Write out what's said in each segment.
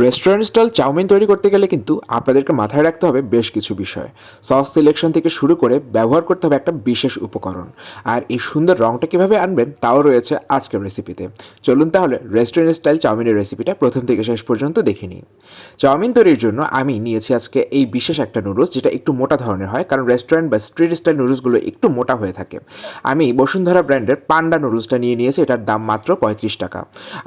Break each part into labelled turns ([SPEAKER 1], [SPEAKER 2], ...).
[SPEAKER 1] Restaurant style chowmein তৈরি করতে গেলে কিন্তু আপনাদেরকে মাথায় রাখতে হবে বেশ কিছু বিষয়। সস সিলেকশন থেকে শুরু করে ব্যবহার করতে হবে একটা বিশেষ উপকরণ। আর এই সুন্দর রঙটা কীভাবে আনবেন তাও রয়েছে আজকের রেসিপিতে চলুন তাহলে রেস্টুরেন্ট স্টাইল চাউমিনের রেসিপিটা প্রথম থেকে শেষ পর্যন্ত দেখে নিই। চাউমিন তৈরির জন্য আমি নিয়েছি আজকে এই বিশেষ একটা নুডলস যেটা একটু মোটা ধরনের হয়, কারণ রেস্টুরেন্ট বা স্ট্রিট স্টাইল নুডলসগুলো একটু মোটা হয়ে থাকে। আমি বসুন্ধরা ব্র্যান্ডের পান্ডা নুডলসটা নিয়ে নিয়েছি, এটার দাম মাত্র পঁয়ত্রিশ টাকা।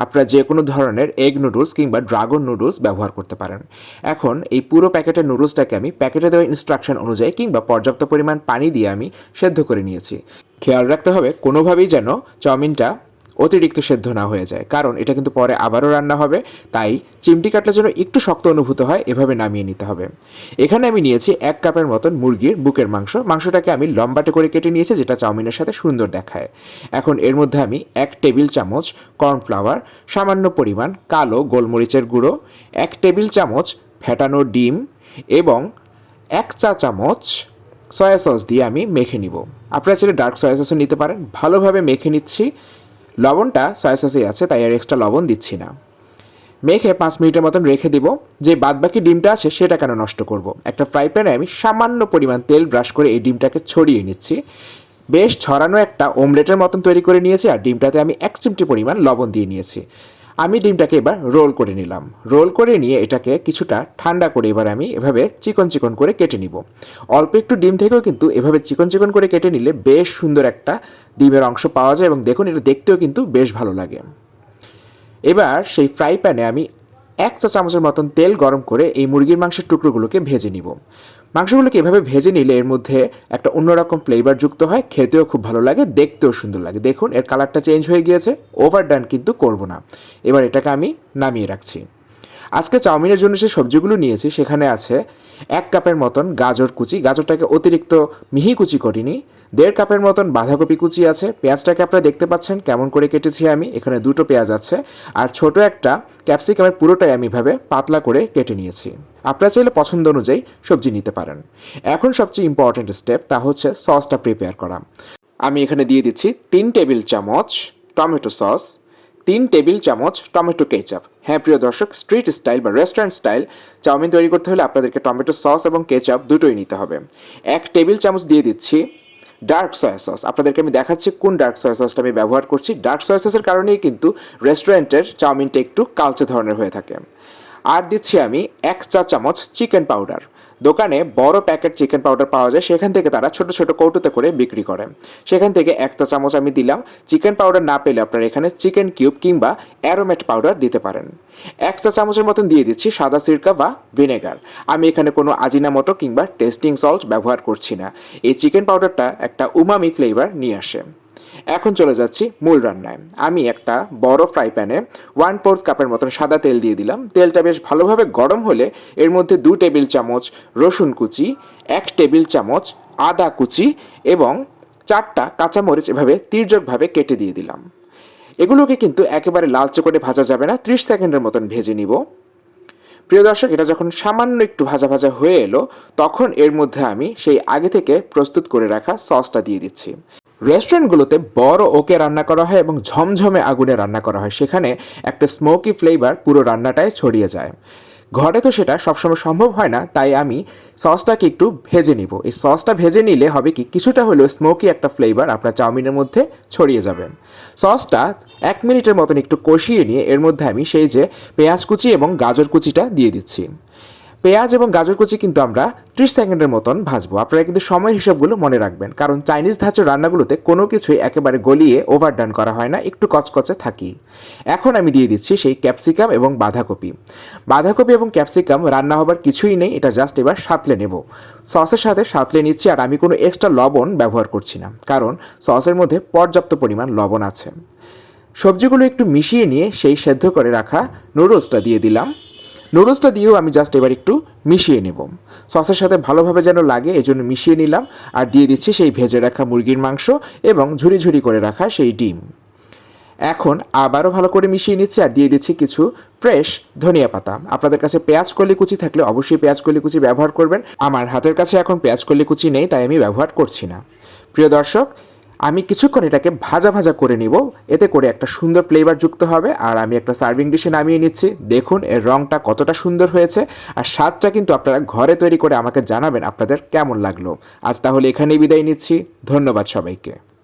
[SPEAKER 1] আপনারা যে কোনো ধরনের এগ নুডলস কিংবা ড্রাগন নুডলস ব্যবহার করতে পারেন। এখন এই পুরো প্যাকেটের নুডলসটাকে আমি প্যাকেটে দেওয়া ইনস্ট্রাকশন অনুযায়ী কিংবা পর্যাপ্ত পরিমাণ পানি দিয়ে আমি সেদ্ধ করে নিয়েছি। খেয়াল রাখতে হবে কোনোভাবেই যেন চাউমিনটা অতিরিক্ত সেদ্ধ না হয়ে যায়। কারণ এটা কিন্তু পরে আবারও রান্না হবে, তাই চিমটি কাটলে যেন একটু শক্ত অনুভূত হয়, এভাবে নামিয়ে নিতে হবে। এখানে আমি নিয়েছি এক কাপের মতন মুরগির বুকের মাংস। মাংসটাকে আমি লম্বাটে করে কেটে নিয়েছি, যেটা চাউমিনের সাথে সুন্দর দেখায়। এখন এর মধ্যে আমি এক টেবিল চামচ কর্নফ্লাওয়ার, সামান্য পরিমাণ কালো গোলমরিচের গুঁড়ো, এক টেবিল চামচ ফেটানো ডিম এবং এক চা চামচ সয়া সস দিয়ে আমি মেখে নিব। আপনারা চাইলে ডার্ক সয়া সসও নিতে পারেন। ভালোভাবে মেখে নিচ্ছি। লবণটা সয়া সসেই আছে, তাই আর এক্সট্রা লবণ দিচ্ছি না। মেখে পাঁচ মিনিটের মতন রেখে দিব, যে বাদবাকি ডিমটা আছে সেটা কেন নষ্ট করব? একটা ফ্রাই প্যানে আমি সামান্য পরিমাণ তেল ব্রাশ করে এই ডিমটাকে ছড়িয়ে নিচ্ছি। বেশ ছড়ানো একটা ওমলেটের মতন তৈরি করে নিয়েছি, আর ডিমটাতে আমি এক চিমটি পরিমাণ লবণ দিয়ে নিয়েছি। আমি ডিমটাকে এবার রোল করে নিলাম। রোল করে নিয়ে এটাকে কিছুটা ঠান্ডা করে এবার আমি এভাবে চিকন চিকন করে কেটে নিব। অল্প একটু ডিম থেকেও কিন্তু এভাবে চিকন চিকন করে কেটে নিলে বেশ সুন্দর একটা ডিমের অংশ পাওয়া যায় এবং দেখুন, এটা দেখতেও কিন্তু বেশ ভালো লাগে। এবার সেই ফ্রাই প্যানে আমি এক চা চামচের মতন তেল গরম করে এই মুরগির মাংসের টুকরোগুলোকে ভেজে নিব। মাংসগুলোকে এভাবে ভেজে নিলে এর মধ্যে একটা অন্যরকম ফ্লেভার যুক্ত হয়, খেতেও খুব ভালো লাগে, দেখতেও সুন্দর লাগে। দেখুন, এর কালারটা চেঞ্জ হয়ে গিয়েছে ওভার ডান কিন্তু করব না। এবার এটাকে আমি নামিয়ে রাখছি। আজকে চাউমিনের জন্য যে সবজিগুলো নিয়েছি, সেখানে আছে এক কাপের মতন গাজর কুচি। গাজরটাকে অতিরিক্ত মিহি কুচি করিনি। দেড় কাপের মতন বাঁধাকপি কুচি আছে। পেঁয়াজটাকে আপনারা দেখতে পাচ্ছেন, কেমন করে কেটেছি আমি। এখানে দুটো পেঁয়াজ আছে। আর ছোট একটা ক্যাপসিকামের পুরোটাই আমি এভাবে পাতলা করে কেটে নিয়েছি। আপনারা চাইলে পছন্দ অনুযায়ী সবজি নিতে পারেন। এখন সবচেয়ে ইম্পর্ট্যান্ট স্টেপ তা হচ্ছে সসটা প্রিপেয়ার করা। আমি এখানে দিয়ে দিচ্ছি তিন টেবিল চামচ টমেটো সস তিন টেবিল চামচ টমেটো কেচাপ হ্যাঁ প্রিয় দর্শক স্ট্রিট স্টাইল বা রেস্টুরেন্ট স্টাইল চাউমিন তৈরি করতে হলে আপনাদেরকে টমেটো সস এবং কেচাপ দুটোই নিতে হবে। এক টেবিল চামচ দিয়ে দিচ্ছি ডার্ক সয়া সস আপনাদেরকে আমি দেখাচ্ছি কোন ডার্ক সয়া সসটা আমি ব্যবহার করছি। ডার্ক সয়া সসের কারণেই কিন্তু রেস্টুরেন্টের চাউমিনটা একটু কালচে ধরনের হয়ে থাকে। আর দিচ্ছি আমি এক চা চামচ চিকেন পাউডার। দোকানে বড় প্যাকেট চিকেন পাউডার পাওয়া যায়, সেখান থেকে তারা ছোট ছোট কৌটোতে করে বিক্রি করে। সেখান থেকে এক চা চামচ আমি দিলাম। চিকেন পাউডার না পেলে আপনারা এখানে চিকেন কিউব কিংবা অ্যারোমেট পাউডার দিতে পারেন। এক চা চামচের মতন দিয়ে দিচ্ছি সাদা সিরকা বা ভিনেগার। আমি এখানে কোনো আজিনামতো কিংবা টেস্টিং সল্ট ব্যবহার করছি না। এই চিকেন পাউডারটা একটা উমামি ফ্লেভার নিয়ে আসে। এখন চলে যাচ্ছি মূল রান্নায়। আমি একটা বড় ফ্রাই প্যানে ওয়ান ফোর্থ কাপের মতন সাদা তেল দিয়ে দিলাম। তেলটা বেশ ভালোভাবে গরম হলে এর মধ্যে দু টেবিল চামচ রসুন কুচি, এক টেবিল চামচ আদা কুচি এবং চারটা কাঁচামরিচ এভাবে তির্যকভাবে কেটে দিয়ে দিলাম। এগুলোকে কিন্তু একেবারে লালচে করে ভাজা যাবে না, ত্রিশ সেকেন্ডের মতন ভেজে নিব। প্রিয় দর্শক, এটা যখন সামান্য একটু ভাজা ভাজা হয়ে এলো, তখন এর মধ্যে আমি সেই আগে থেকে প্রস্তুত করে রাখা সসটা দিয়ে দিচ্ছি। রেস্টুরেন্টগুলোতে বড় ওকে রান্না করা হয় এবং ঝমঝমে আগুনে রান্না করা হয়। সেখানে একটা স্মোকি ফ্লেভার পুরো রান্নাটায় ছড়িয়ে যায়। ঘরে তো সেটা সবসময় সম্ভব হয় না, তাই আমি সসটাকে একটু ভেজে নিব। এই সসটা ভেজে নিলে হবে কি, কিছুটা হলেও স্মোকি একটা ফ্লেভার আপনার চাউমিনের মধ্যে ছড়িয়ে যাবে। সসটা এক মিনিটের মতন একটু কষিয়ে নিয়ে এর মধ্যে আমি সেই যে পেঁয়াজ কুচি এবং গাজর কুচিটা দিয়ে দিচ্ছি। পেঁয়াজ এবং গাজর কুচি কিন্তু আমরা ত্রিশ সেকেন্ডের মতন ভাজবো। আপনারা কিন্তু সময় হিসাবগুলো মনে রাখবেন, কারণ চাইনিজ ধাঁচের রান্নাগুলোতে কোনো কিছুই একেবারে গলিয়ে ওভারডান করা হয় না, একটু কচকচে থাকি। এখন আমি দিয়ে দিচ্ছি সেই ক্যাপসিকাম এবং বাঁধাকপি। বাঁধাকপি এবং ক্যাপসিকাম রান্না হবার কিছুই নেই, এটা জাস্ট এবার সাঁতলে নেব। সসের সাথে সাঁতলে নিচ্ছি আর আমি কোনো এক্সট্রা লবণ ব্যবহার করছি না, কারণ সসের মধ্যে পর্যাপ্ত পরিমাণ লবণ আছে। সবজিগুলো একটু মিশিয়ে নিয়ে সেই সেদ্ধ করে রাখা নুডলসটা দিয়ে দিলাম। নুডলসটা দিয়েও আমি জাস্ট এবার একটু মিশিয়ে নেব। সসের সাথে ভালোভাবে যেন লাগে, এজন্য মিশিয়ে নিলাম আর দিয়ে দিচ্ছি সেই ভেজে রাখা মুরগির মাংস এবং ঝুড়ি ঝুরি করে রাখা সেই ডিম। এখন আবারও ভালো করে মিশিয়ে নিচ্ছি আর দিয়ে দিচ্ছি কিছু ফ্রেশ ধনিয়া পাতা। আপনাদের কাছে পেঁয়াজ কলি কুচি থাকলে অবশ্যই পেঁয়াজ কলি কুচি ব্যবহার করবেন। আমার হাতের কাছে এখন পেঁয়াজ কলি কুচি নেই, তাই আমি ব্যবহার করছি না। প্রিয় দর্শক আমি কিছুক্ষণ এটাকে ভাজা ভাজা করে নিব। এতে করে একটা সুন্দর ফ্লেভার যুক্ত হবে। আর আমি একটা সার্ভিং ডিশে নামিয়ে নিচ্ছি। দেখুন, এর রঙটা কতটা সুন্দর হয়েছে। আর স্বাদটা কিন্তু আপনারা ঘরে তৈরি করে আমাকে জানাবেন আপনাদের কেমন লাগল। আজ তাহলে এখানেই বিদায় নিচ্ছি। ধন্যবাদ সবাইকে।